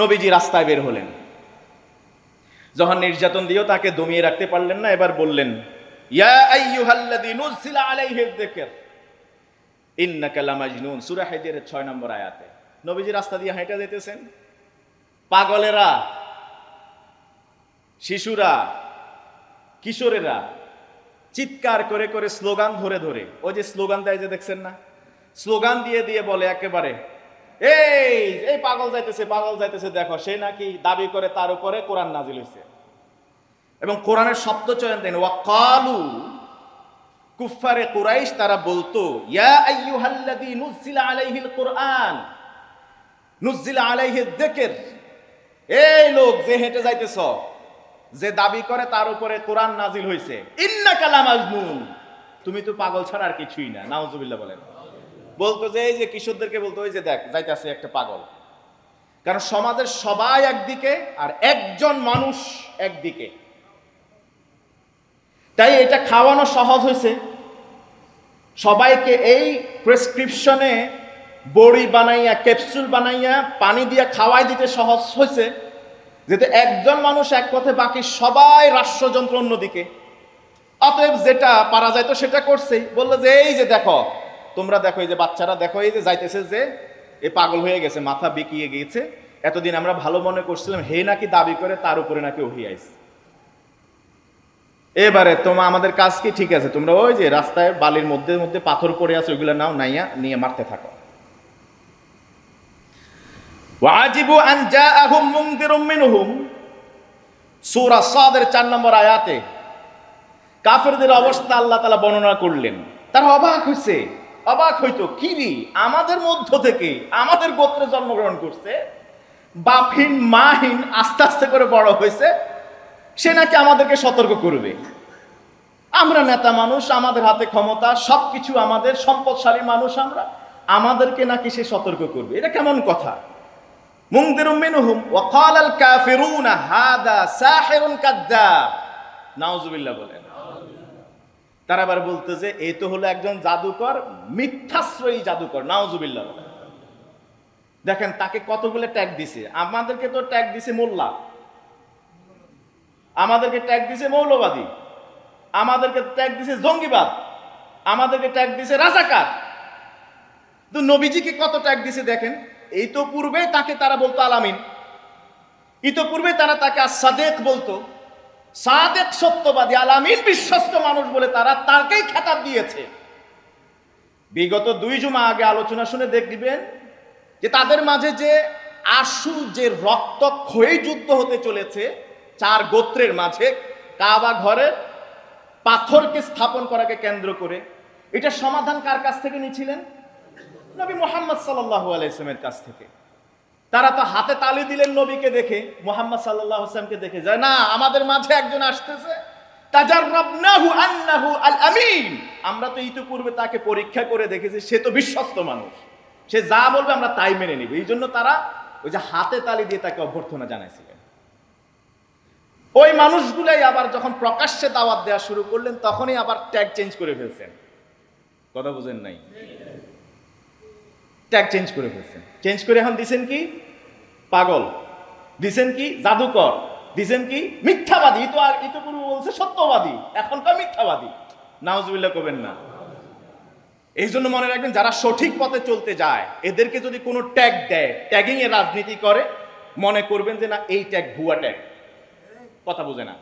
নবীজি রাস্তায় বের হলেন। যখন নির্যাতন দিয়েও তাকে দমিয়ে রাখতে পারলেন না, এবার বললেন 6 নম্বর আয়াতে। নবীজি রাস্তা দিয়ে হাঁটা যেতেছেন। পাগলেরা, শিশুরা, কিশোরেরা, চিৎকার করে করে স্লোগান ধরে ধরে, ওই যে স্লোগান দেয় যে দেখছেন না? স্লোগান দিয়ে দিয়ে বলে একেবারে এই এই পাগল যাইতেছে পাগল যাইতেছে, দেখো, সে নাকি দাবি করে তার উপরে কোরআন নাজিল হয়েছে এবং কোরআনের শব্দ চয়ন দেন ওয়াকালু কুফারে কুরাইশ, তারা বলতো, ইয়া আইয়ুহাল্লাযী নুজ্জিলা আলাইহিল কুরআন, নুজ্জিলা আলাইহি যিকর, এই লোক যে হেঁটে যাইতেছ, যে দাবি করে তার উপরে কোরআন নাজিল হয়েছে ইন্নাকা লামাজনুন তুমি তো পাগল ছাড়া আর কিছুই না, নাউজুবিল্লাহ বলেন। বলতো যে, এই যে কিশোরদেরকে বলতো ওই যে দেখ যাইতেছে একটা পাগল। কারণ সমাজের সবাই একদিকে আর একজন মানুষ একদিকে। তাই এটা খাওয়ানো সহজ হয়েছে। সবাইকে এই প্রেসক্রিপশনে বড়ি বানাইয়া, ক্যাপসুল বানাইয়া, পানি দিয়া খাওয়াই দিতে সহজ হয়েছে। যেহেতু একজন মানুষ এক পথে, বাকি সবাই রাষ্ট্রযন্ত্র অন্যদিকে। অতএব যেটা পারা যায় তো সেটা করছেই। বলল যে, এই যে দেখো তোমরা দেখো এই যে বাচ্চারা, দেখো এই যে যাইতেছে যে এ পাগল হয়ে গেছে, মাথা বিকিয়ে গিয়েছে এতদিন আমরা ভালো মনে করছিলাম, হে নাকি দাবি করে, তার উপরে নাকি ওহি আইছে। এবারে তোমা আমাদের কাজ কি? ঠিক আছে, তোমরা ওই যে রাস্তায় বালির মধ্যে মধ্যে পাথর পড়ে আছে, ওইগুলো নাও, নাইয়া নিয়ে মারতে থাকো। ওয়াজিবু আন জাআহুম মুনদিরুম মিনহুম। সূরা সাদের 4 নম্বর আয়াতে, কাফেরদের অবস্থা আল্লাহ তাআলা বর্ণনা করলেন। তারা অবাক হইছে। অবাক হইতো কিরি আমাদের মধ্য থেকে আমাদের গোত্রে জন্মগ্রহণ করছে বাপহীন মাহীন আস্তে আস্তে করে বড় হয়েছে, সে নাকি আমাদেরকে সতর্ক করবে? আমরা নেতা মানুষ, আমাদের হাতে ক্ষমতা, সবকিছু আমাদের, সম্পদশালী মানুষ আমরা, আমাদেরকে নাকি সে সতর্ক করবে? এটা কেমন কথা? বলেন। তারা আবার বলতে যে এই তো হলো একজন জাদুকর, মিথ্যাশ্রয়ী জাদুকর। নাউজুবিল্লাহ। বলেন দেখেন, তাকে কতগুলো ট্যাগ দিছে? আমাদেরকে তো ট্যাগ দিছে মোল্লা। আমাদেরকে ট্যাগ দিছে মৌলবাদী। আমাদেরকে ট্যাগ দিছে জঙ্গিবাদ। আমাদেরকে ট্যাগ দিছে রাজাকার। তো নবীজিকে কত ট্যাগ দিছে দেখেন? এই তো পূর্বে তাকে তারা বলতো আলামিন। ইতোপূর্বে তারা তাকে সাদেক বলতো। সাদেক সত্যবাদী আলামিন বিশ্বস্ত মানুষ বলে তারা তাকেই খেতাব দিয়েছে। বিগত দুই জুমা আগে আলোচনা শুনে দেখবেন যে তাদের মাঝে যে আশু যে রক্তক্ষয়ী যুদ্ধ হতে চলেছে, চার গোত্রের মাঝে, কাবা ঘরের পাথরকে স্থাপন করাকে কেন্দ্র করে, এটা সমাধান কার কাছ থেকে নিয়েছিলেন? নবী মোহাম্মদ সাল্লাহু আলাইসলামের কাছ থেকে। তারা তো হাতে তালি দিলেন নবীকে দেখে, মোহাম্মদ সাল্লাহ আসলামকে দেখে। যায় না, আমাদের মাঝে একজন আসতেছে। আমরা তো ইতিপূর্বে তাকে পরীক্ষা করে দেখেছি, সে তো বিশ্বস্ত মানুষ। সে যা বলবে আমরা তাই মেনে নিব। এই জন্য তারা ওই যে হাতে তালি দিয়ে তাকে অভ্যর্থনা জানাইছিলেন। ওই মানুষগুলাই আবার যখন প্রকাশ্যে দাওয়াত দেওয়া শুরু করলেন, তখনই আবার ট্যাগ চেঞ্জ করে ফেলছেন। কথা বুঝেন নাই? ট্যাগ চেঞ্জ করে ফেলছেন। চেঞ্জ করে এখন দিছেন কি? পাগল। দিছেন কি? জাদুকর। দিছেন কি? মিথ্যাবাদী। তো আর ইতপূর্বে বলছে সত্যবাদী। এখনকার মিথ্যাবাদী। নাউজুবিল্লাহ করবেন না। এই জন্য মনে রাখবেন, যারা সঠিক পথে চলতে যায়, এদেরকে যদি কোনো ট্যাগ দেয় ট্যাগিং এ রাজনীতি করে, মনে করবেন যে না, এই ট্যাগ ভুয়া ট্যাগ কথা বোঝে না।